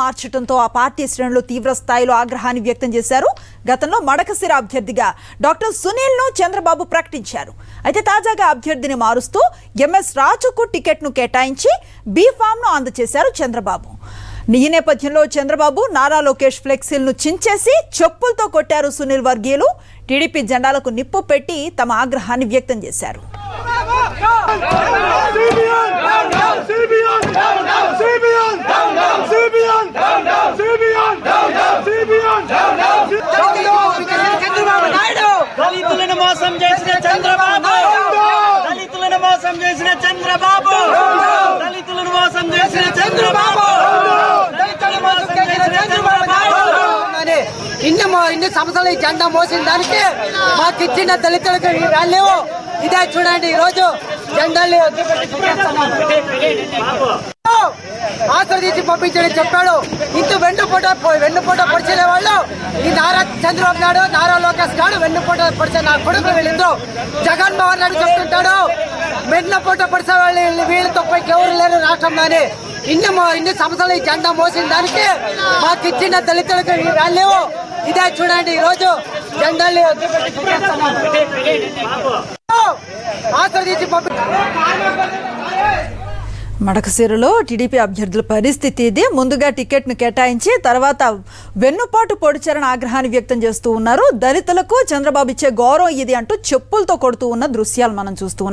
మార్చడంతో ఆ పార్టీ శ్రేణులు తీవ్ర స్థాయిలో ఆగ్రహాన్ని వ్యక్తం చేశారు. గతంలో మడకసిర అభ్యర్థిగా డాక్టర్ సునీల్ను చంద్రబాబు ప్రకటించారు. అయితే తాజాగా అభ్యర్థిని మారుస్తూ ఎంఎస్ రాజుకు టికెట్ను కేటాయించి బీ ఫామ్ను అందజేశారు చంద్రబాబు. ఈ నేపథ్యంలో చంద్రబాబు నారా లోకేష్ ఫ్లెక్సీలను చించేసి చెప్పులతో కొట్టారు సునీల్ వర్గీయులు. టీడీపీ జెండాలకు నిప్పు పెట్టి తమ ఆగ్రహాన్ని వ్యక్తం చేశారు CBN! CBN! CBN! CBN! CBN! Chandrababu Naidu దళితులను మోసం చేసిన చంద్రబాబు! దళితులను మోసం చేసిన చంద్రబాబు! దళితులను మోసం చేసిన చంద్రబాబు! దళితులను మోసం చేసిన చంద్రబాబు! అని ఇన్ని మో- ఇన్ని సంవత్సరాలు ఈ జెండా మోసిన దానికి మాకు ఇచ్చిన దళితులకు ఈ రాలేవు ఇదే చూడండి ఈ రోజు జెండాలు ఆస్వాదించి పంపించని చెప్పాడు. ఇంత వెన్నుపూట వెన్నుపూట పొడిచే వాళ్ళు. ఈ నారా చంద్రబాబు నాయుడు నారా లోకేష్ గారు వెన్నుపూట పొడిచే నా కొడుకు వీళ్ళిందో జగన్మోహన్ రెడ్డి చెప్తుంటాడు. వెన్నుపూట పొడిచే వాళ్ళు వీళ్ళు- వీళ్ళు తప్ప ఎవరు లేరు రాష్ట్రంలోని. ఇన్ని ఇన్ని సంవత్సరాలు ఈ జెండా మోసిన దానికి మాకు ఇచ్చిన దళితులకు రాలేవు ఇదే చూడండి ఈ రోజు జెండాలు. ఆస్వాదించి పంపి మడకసిరలో టీడీపీ అభ్యర్థుల పరిస్థితి ఇది. ముందుగా టికెట్ను కేటాయించి తర్వాత వెన్నుపాటు పొడిచారని ఆగ్రహాన్ని వ్యక్తం చేస్తూ ఉన్నారు. దళితులకు చంద్రబాబు ఇచ్చే గౌరవం ఇది అంటూ చెప్పులతో కొడుతూ ఉన్న దృశ్యాలు మనం చూస్తూ ఉన్నాం.